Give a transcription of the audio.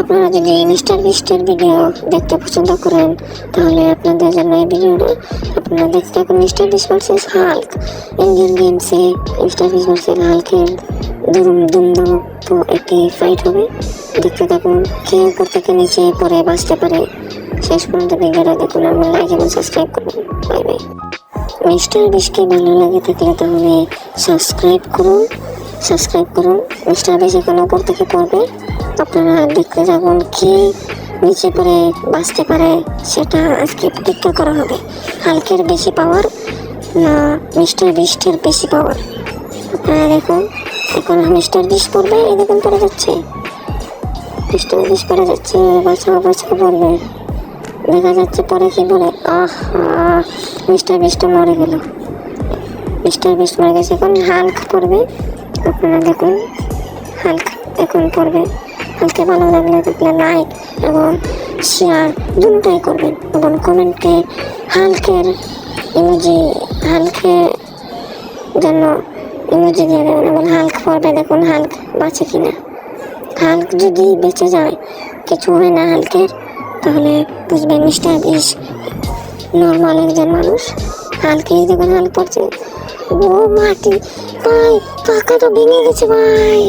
আপনারা যদি mister বিস্টের video দেখতে পছন্দ করেন, তাহলে আপনাদের জন্য এই ভিডিওটা আপনারা দেখতে থাকুন mister Beast versus Hulk Indian গেমসে মিস্টার বিস ভার্সেস হাল্কের দুরুম দুমদম তো একটি ফাইট হবে। দেখতে থাকুন কে উপর থেকে নিচে পরে বাঁচতে পারে, শেষ পর্যন্ত ভিডিওটা দেখুন, আমরা লাইক এবং সাবস্ক্রাইব করুন। বাই বাই মিস্টার বিশকে ভালো লাগে থাকলে তাহলে সাবস্ক্রাইব করুন। সাবস্ক্রাইব করুন। মিস্টার বিশ উপর থেকে পড়বে। আপনারা দেখতে যাবেন কে নিচে পড়ে, বাঁচতে পারে, সেটা আজকে পরীক্ষা করা হবে। হালকের বেশি পাওয়ার না মিস্টার বিস্টের বেশি পাওয়ার আপনারা দেখুন, এখন মিস্টার বিশ পড়বে, এই দেখুন পড়ে যাচ্ছে। মিস্টার বিশ পড়ে যাচ্ছে, বাঁচাও বাঁচাও পড়বে। দেখা যাচ্ছে পরে কি বলে, আহ, মিস্টার বিস্ট মরে গেল। মিস্টার বিস্ট মরে গেছে, এখন হাল্ক করবে আপনারা দেখুন, হাল্ক এখন করবে হালকা ভালো লাগলে দেখলে লাইক এবং শেয়ার দুটাই করবেন এবং কমেন্টে হালকের ইমোজি হালকে জন্য ইমোজি দিয়ে দেবেন এবং হাল্ক পড়বে দেখুন হাল্ক বাঁচে কিনা। হাল্ক যদি বেঁচে যায়, কিছু হয় না হালকের, তাহলে বুঝবেন মিস্টার বিশ নর্মাল একজন মানুষ। হালকে দেখুন হাল পড়ছে। ও মাটি ভাই তো ভেঙে গেছে ভাই।